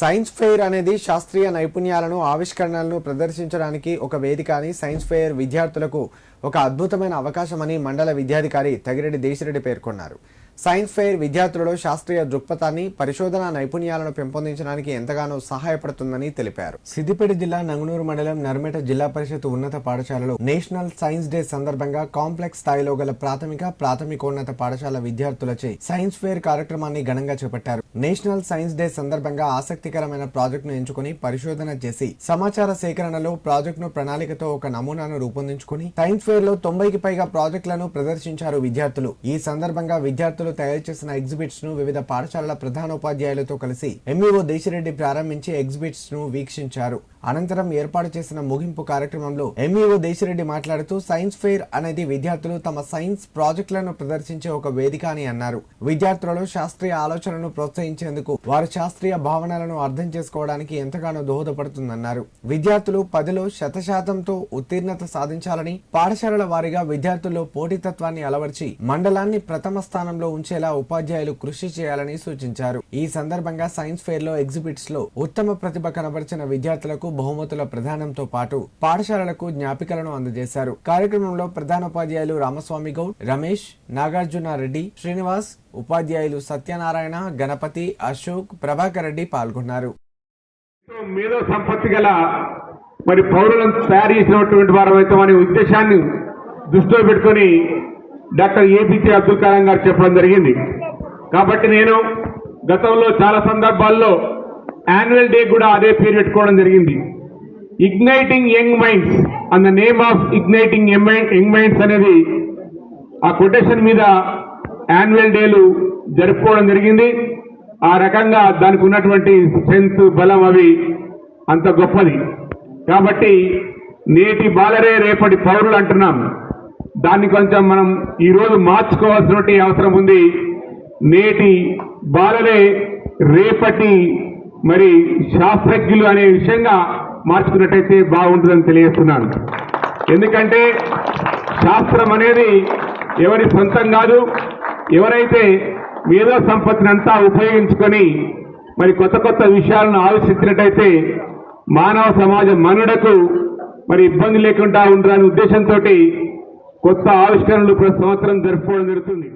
Science fair అనేది శాస్త్రీయ నైపుణ్యాలను ఆవిష్కరణలను ప్రదర్శించడానికి ఒక వేదిక అని సైన్స్ ఫెయిర్ విద్యార్థులకు ఒక అద్భుతమైన అవకాశమని మండల విద్యాధికారి తగిరెడ్డి దేశిరెడ్డి పేర్కొన్నారు. సైన్స్ ఫెయిర్ విద్యార్థులలో శాస్త్రీయ దృక్పథాన్ని పరిశోధన నైపుణ్యాలను పెంపొందించడానికి ఎంతగానో సహాయపడుతుందని తెలిపారు. సిద్దిపేట జిల్లా నంగునూరు మండలం నర్మేట జిల్లా పరిషత్ ఉన్నత పాఠశాలలో నేషనల్ సైన్స్ డే సందర్భంగా కాంప్లెక్స్ స్థాయిలో గల ప్రాథమిక ప్రాథమికోన్నత పాఠశాల విద్యార్థులచే సైన్స్ ఫెయిర్ కార్యక్రమాన్ని ఘనంగా చేపట్టారు. నేషనల్ సైన్స్ డే సందర్భంగా ఆసక్తికరమైన ప్రాజెక్టును ఎంచుకుని పరిశోధన చేసి సమాచార సేకరణలో ప్రాజెక్టును ప్రణాళికతో ఒక నమూనాను రూపొందించుకుని సైన్స్ ఫెయిర్లో తొంభైకి పైగా ప్రాజెక్టులను ప్రదర్శించారు విద్యార్థులు. ఈ సందర్భంగా విద్యార్థులు తయారు చేసిన ఎగ్జిబిట్స్ను వివిధ పాఠశాలల ప్రధానోపాధ్యాయులతో కలిసి ఎంఈఓ దేశిరెడ్డి ప్రారంభించి ఎగ్జిబిట్స్ను వీక్షించారు. అనంతరం ఏర్పాటు చేసిన ముగింపు కార్యక్రమంలో ఎంఈఓ దేశిరెడ్డి మాట్లాడుతూ సైన్స్ ఫెయిర్ అనేది విద్యార్థులు తమ సైన్స్ ప్రాజెక్టులను ప్రదర్శించే ఒక వేదిక అని అన్నారు. విద్యార్థులలో శాస్త్రీయ ఆలోచనను ప్రోత్సహించేందుకు వారు శాస్త్రీయ భావనలను అర్థం చేసుకోవడానికి ఎంతగానో దోహదపడుతుందన్నారు. విద్యార్థులు పదిలో శతశాతంతో ఉత్తీర్ణత సాధించాలని పాఠశాలల వారీగా విద్యార్థుల్లో పోటీతత్వాన్ని అలవర్చి మండలాన్ని ప్రథమ స్థానంలో ఉంచేలా ఉపాధ్యాయులు కృషి చేయాలని సూచించారు. ఈ సందర్భంగా సైన్స్ ఫెయిర్లో ఎగ్జిబిట్స్లో ఉత్తమ ప్రతిభ కనబరిచిన విద్యార్థులకు బహుమతుల ప్రదానంతో పాటు పాఠశాలలకు జ్ఞాపికలను అందజేశారు. కార్యక్రమంలో ప్రధానోపాధ్యాయులు రామస్వామి గౌడ్ రమేష్ నాగార్జున రెడ్డి శ్రీనివాస్ ఉపాధ్యాయులు సత్యనారాయణ గణపతి అశోక్ ప్రభాకర్ రెడ్డి పాల్గొన్నారు. మేధో సంపత్తి గల మరి పౌరులను తయారు చేసినటువంటి వారు అనే ఉద్దేశాన్ని దృష్టిలో పెట్టుకొని డాక్టర్ ఏపీజే అబ్దుల్ కలాం గారు చెప్పడం జరిగింది. కాబట్టి నేను గతంలో చాలా సందర్భాల్లో యాన్యువల్ డే కూడా అదే పేరు పెట్టుకోవడం జరిగింది. Igniting young minds on the name of igniting young minds అనేది ఆ కొటేషన్ మీద యాన్యువల్ డేలు జరుపుకోవడం జరిగింది. ఆ రకంగా దానికి ఉన్నటువంటి స్ట్రెంగ్త్ బలం అవి అంత గొప్పది. కాబట్టి నేటి బాలరే రేపటి పౌరులు అంటున్నాం. దాన్ని కొంచెం మనం ఈరోజు మార్చుకోవాల్సినటువంటి అవసరం ఉంది. నేటి బాలరే రేపటి మరి శాస్త్రజ్ఞులు అనే విషయంగా మార్చుకున్నట్టయితే బాగుంటుందని తెలియజేస్తున్నాను. ఎందుకంటే శాస్త్రం అనేది ఎవరి సొంతం కాదు ఎవరైతే మేధో సంపత్తిని అంతా ఉపయోగించుకొని మరి కొత్త కొత్త విషయాలను ఆలోచించినట్టయితే మానవ సమాజం మనుడకు మరి ఇబ్బంది లేకుండా ఉండాలనే ఉద్దేశంతో కొత్త ఆవిష్కరణలు ప్రతి సంవత్సరం జరుపుకోవడం జరుగుతుంది.